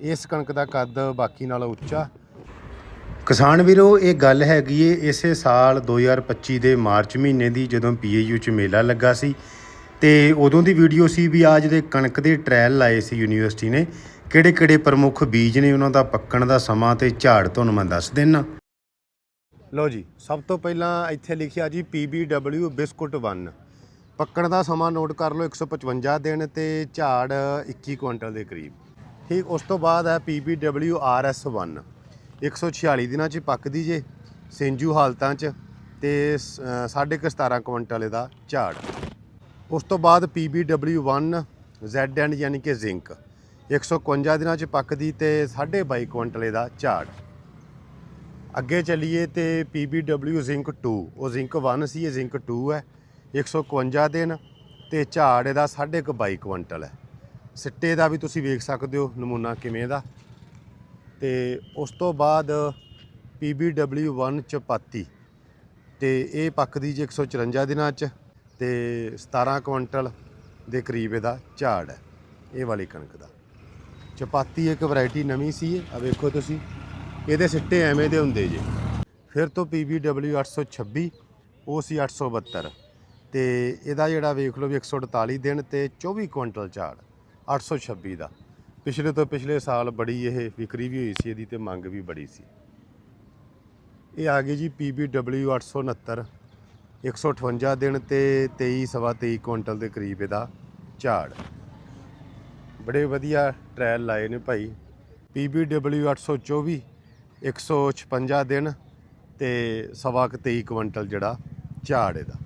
ਇਸ ਕਣਕ ਦਾ ਕੱਦ ਬਾਕੀ ਨਾਲੋਂ ਉੱਚਾ। ਕਿਸਾਨ ਵੀਰੋ ਇਹ ਗੱਲ ਹੈਗੀ ਏ ਇਸੇ ਸਾਲ 2025 ਦੇ ਮਾਰਚ ਮਹੀਨੇ ਦੀ ਜਦੋਂ ਪੀਏਯੂ ਚ ਮੇਲਾ ਲੱਗਾ ਸੀ ਤੇ ਉਦੋਂ ਦੀ ਵੀਡੀਓ ਸੀ ਵੀ ਆ ਜਿਹੜੇ ਕਣਕ ਦੇ ਟ੍ਰਾਇਲ ਲਾਏ ਸੀ ਯੂਨੀਵਰਸਿਟੀ ਨੇ ਕਿਹੜੇ ਕਿਹੜੇ ਪ੍ਰਮੁੱਖ ਬੀਜ ਨੇ ਉਹਨਾਂ ਦਾ ਪੱਕਣ ਦਾ ਸਮਾਂ ਤੇ ਝਾੜ ਤੁਹਾਨੂੰ ਮੈਂ ਦੱਸ ਦੇਣਾ ਲਓ ਜੀ ਸਭ ਤੋਂ ਪਹਿਲਾਂ ਇੱਥੇ ਲਿਖਿਆ ਜੀ PBW ਬਿਸਕੁਟ 1 ਪੱਕਣ ਦਾ ਸਮਾਂ ਨੋਟ ਕਰ ਲਓ 155 ਦਿਨ ਤੇ ਝਾੜ 21 ਕੁਇੰਟਲ ਦੇ ਕਰੀਬ। ਠੀਕ ਉਸ ਤੋਂ ਬਾਅਦ ਹੈ PBW RS1 146 ਦਿਨਾਂ ਚ ਪੱਕਦੀ ਜੇ, ਸਿੰਜੂ ਹਾਲਤਾਂ 'ਚ ਤੇ ਸ- ਸਾਢੇ ਕੁ 17 ਕੁਇੰਟਲ ਇਹਦਾ ਝਾੜ। ਉਸ ਤੋਂ ਬਾਅਦ PBW1 ZN ਯਾਨੀ ਕਿ ਜ਼ਿੰਕ 151 ਦਿਨਾਂ 'ਚ ਪੱਕਦੀ ਤੇ 22.5 ਕੁਇੰਟਲ ਇਹਦਾ ਝਾੜ। ਅੱਗੇ ਚੱਲੀਏ ਤੇ PBW ਜ਼ਿੰਕ 2 ਉਹ ਜ਼ਿੰਕ 1 ਸੀ, ਇਹ ਜ਼ਿੰਕ 2 ਹੈ 151 ਦਿਨ ਤੇ ਝਾੜ ਇਹਦਾ 22.5 ਕੁਇੰਟਲ ਹੈ। ਸਿੱਟੇ ਦਾ ਵੀ ਤੁਸੀਂ ਵੇਖ ਸਕਦੇ ਹੋ ਨਮੂਨਾ ਕਿਵੇਂ ਦਾ। ਤੇ ਉਸ ਤੋਂ ਬਾਅਦ PBW1 ਚਪਾਤੀ ਤੇ ਇਹ ਪੱਕਦੀ ਜੀ 154 ਦਿਨਾਂ 'ਚ ਤੇ 17 ਕੁਇੰਟਲ ਦੇ ਕਰੀਬ ਇਹਦਾ ਝਾੜ ਹੈ, ਇਹ ਵਾਲੀ ਕਣਕ ਦਾ। ਚਪਾਤੀ ਇੱਕ ਵੈਰਾਈਟੀ ਨਵੀਂ ਸੀ ਆ ਵੇਖੋ ਤੁਸੀਂ। ਇਹਦੇ ਸਿੱਟੇ ਐਵੇਂ ਦੇ ਹੁੰਦੇ ਜੇ। ਫਿਰ ਤੋਂ PBW 826 ਉਹ ਸੀ 872 ਤੇ ਇਹਦਾ ਜਿਹੜਾ ਵੇਖ ਲਓ ਵੀ 148 ਦਿਨ ਤੇ 24 ਕੁਇੰਟਲ ਝਾੜ। 826 ਦਾ। ਪਿਛਲੇ ਤੋਂ ਪਿਛਲੇ ਸਾਲ ਬੜੀ ਇਹ ਵਿਕਰੀ ਵੀ ਹੋਈ ਸੀ, ਇਹਦੀ ਤੇ ਮੰਗ ਵੀ ਬੜੀ ਸੀ। ਇਹ ਆ ਗਈ ਜੀ PBW 869 158 ਦਿਨ ਤੇ 23 ਸਵਾ 23 ਕੁਇੰਟਲ ਦੇ ਕਰੀਬ ਇਹਦਾ ਝਾੜ। ਬੜੇ ਵਧੀਆ ਟ੍ਰਾਇਲ ਲਾਏ ਨੇ ਭਾਈ। PBW 824 156 ਦਿਨ ਤੇ ਸਵਾ ਕੁ 23 ਕੁਇੰਟਲ ਜਿਹੜਾ ਝਾੜ ਇਹਦਾ।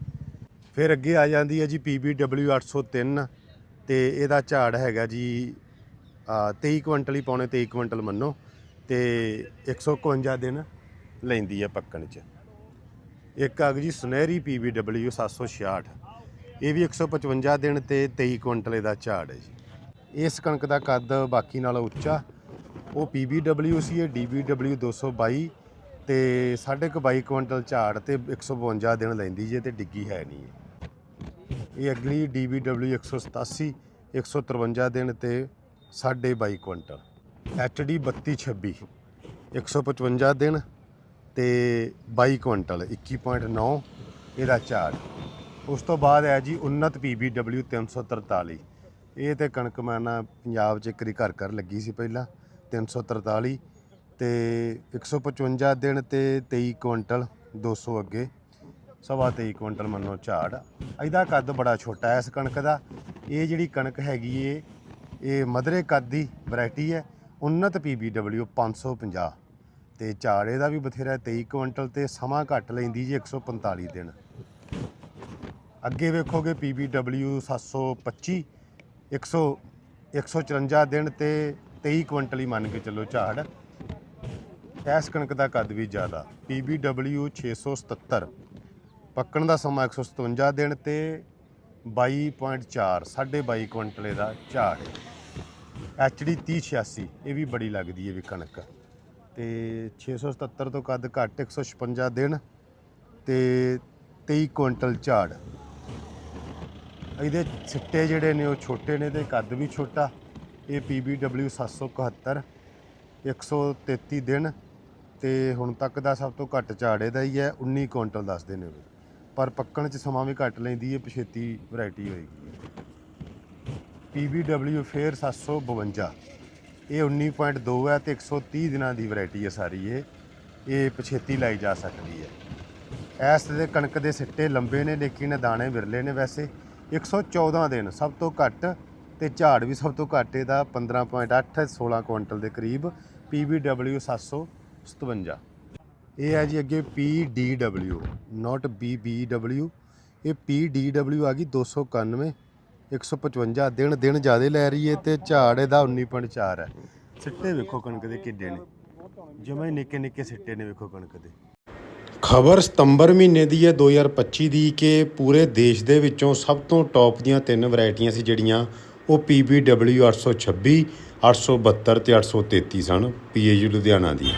ਫਿਰ ਅੱਗੇ ਆ ਜਾਂਦੀ ਹੈ ਜੀ PBW 803 ਤੇ ਇਹਦਾ ਝਾੜ ਹੈਗਾ ਜੀ, ਆ 23 ਕੁਇੰਟਲ ਹੀ ਪੌਣੇ 23 ਕੁਇੰਟਲ ਮੰਨੋ ਤੇ 151 ਦਿਨ ਲੈਂਦੀ ਹੈ ਪੱਕਣ 'ਚ। ਇੱਕ ਆਗ ਜੀ ਸੁਨਹਿਰੀ PBW 766 ਇਹ ਵੀ 155 ਦਿਨ ਤੇ 23 ਕੁਇੰਟਲ ਇਹਦਾ ਝਾੜ ਹੈ ਜੀ। ਇਸ ਕਣਕ ਦਾ ਕੱਦ ਬਾਕੀ ਨਾਲੋਂ ਉੱਚਾ, ਉਹ PBW ਸੀ, ਇਹ DBW 222 ਤੇ ਸਾਢੇ ਕੁ 22 ਕੁਇੰਟਲ ਝਾੜ ਤੇ 152 ਦਿਨ ਲੈਂਦੀ ਜੇ ਤੇ ਡਿੱਗੀ ਹੈ ਨਹੀਂ। ਇਹ। ਇਹ ਅਗਲੀ DBW 187 153 ਦਿਨ ਤੇ ਸਾਢੇ 22 ਕੁਇੰਟਲ। HD 3226 155 ਦਿਨ ਤੇ 22 ਕੁਇੰਟਲ 21.9 ਇਹਦਾ ਝਾੜ। ਉਸ ਤੋਂ ਬਾਅਦ ਹੈ ਜੀ ਉન્નਤ PBW 343 ਇਹ ਤੇ ਕਣਕ ਮੈਂ ਨਾ ਪੰਜਾਬ 'ਚ ਇੱਕ ਵਾਰੀ ਘਰ ਘਰ ਲੱਗੀ ਸੀ ਪਹਿਲਾਂ 343 ਤੇ 155 ਦਿਨ ਤੇ 23 ਕੁਇੰਟਲ 200 ਅੱਗੇ। ਸਵਾ 23 ਕੁਇੰਟਲ ਮੰਨੋ ਝਾੜ। ਇਹਦਾ ਕੱਦ ਬੜਾ ਛੋਟਾ ਹੈ ਇਸ ਕਣਕ ਦਾ। ਇਹ ਜਿਹੜੀ ਕਣਕ ਹੈਗੀ ਏ, ਇਹ ਮਧਰੇ ਕੱਦ ਦੀ ਵੈਰਾਈਟੀ ਹੈ। ਉન્નਤ PBW 550 ਤੇ ਝਾੜ ਇਹਦਾ ਵੀ ਬਥੇਰਾ 23 ਕੁਇੰਟਲ ਤੇ ਸਮਾਂ ਘੱਟ ਲੈਂਦੀ ਜੀ 145 ਦਿਨ। ਅੱਗੇ ਵੇਖੋਗੇ PBW 725 100 154 ਦਿਨ ਤੇ 23 ਕੁਇੰਟਲ ਹੀ ਮੰਨ ਕੇ ਚੱਲੋ ਝਾੜ। ਇਸ ਕਣਕ ਦਾ ਕੱਦ ਵੀ ਜ਼ਿਆਦਾ। PBW 677 ਪੱਕਣ ਦਾ ਸਮਾਂ 157 ਦਿਨ ਤੇ 22.4 22.5 ਕੁਇੰਟਲ ਇਹਦਾ ਝਾੜ ਹੈ। HD 3086 ਇਹ ਵੀ ਬੜੀ ਲੱਗਦੀ ਹੈ ਵੀ ਕਣਕ। ਤੇ 677 ਤੋਂ ਕੱਦ ਘੱਟ 156 ਦਿਨ ਤੇ 23 ਕੁਇੰਟਲ ਝਾੜ। ਇਹਦੇ ਸਿੱਟੇ ਜਿਹੜੇ ਨੇ ਉਹ ਛੋਟੇ ਨੇ ਤੇ ਕੱਦ ਵੀ ਛੋਟਾ। ਇਹ PBW 771 133 ਦਿਨ ਤੇ ਹੁਣ ਤੱਕ ਦਾ ਸਭ ਤੋਂ ਘੱਟ ਝਾੜ ਇਹਦਾ ਹੀ ਹੈ 19 ਕੁਇੰਟਲ ਦੱਸਦੇ ਨੇ ਉਹ। ਪਰ ਪੱਕਣ 'ਚ ਸਮਾਂ ਵੀ ਘੱਟ ਲੈਂਦੀ ਹੈ ਪਛੇਤੀ ਵੈਰਾਈਟੀ ਹੋਏਗੀ PBW ਫੇਰ 752 ਇਹ 19.2 ਹੈ ਤੇ 130 ਦਿਨਾਂ ਦੀ ਵੈਰਾਈਟੀ ਹੈ ਸਾਰੀ ਇਹ ਇਹ ਪਛੇਤੀ ਲਾਈ ਜਾ ਸਕਦੀ ਹੈ ਇਸ ਦੇ ਕਣਕ ਦੇ ਸਿੱਟੇ ਲੰਬੇ ਨੇ, ਲੇਕਿਨ ਦਾਣੇ ਵਿਰਲੇ ਨੇ ਵੈਸੇ। 114 ਦਿਨ ਸਭ ਤੋਂ ਘੱਟ ਤੇ ਝਾੜ ਵੀ ਸਭ ਤੋਂ ਘੱਟ, ਇਹਦਾ 15.8 16 ਕੁਇੰਟਲ ਦੇ ਕਰੀਬ। PBW 757 ਇਹ ਹੈ ਜੀ ਅੱਗੇ PDW ਨਾਟ BBW ਇਹ PDW ਆ ਗਈ 291 155 ਦਿਨ ਦਿਨ ਜ਼ਿਆਦਾ ਲੈ ਰਹੀ ਹੈ ਤੇ ਝਾੜ ਇਹਦਾ 19.4 ਹੈ। ਸਿੱਟੇ ਵੇਖੋ ਕਣਕ ਦੇ ਕਿੱਡੇ ਨੇ। ਜਿਵੇਂ ਨਿੱਕੇ ਨਿੱਕੇ ਸਿੱਟੇ ਨੇ ਵੇਖੋ ਕਣਕ ਦੇ। ਖਬਰ ਸਤੰਬਰ ਮਹੀਨੇ ਦੀ ਹੈ 2025 ਦੀ ਕਿ ਪੂਰੇ ਦੇਸ਼ ਦੇ ਵਿੱਚੋਂ ਸਭ ਤੋਂ ਟੌਪ ਦੀਆਂ ਤਿੰਨ ਵੈਰਾਈਟੀਆਂ ਸੀ ਜਿਹੜੀਆਂ। ਉਹ PBW 826 872 ਤੇ 833 ਸਨ PAU ਲੁਧਿਆਣਾ ਦੀ।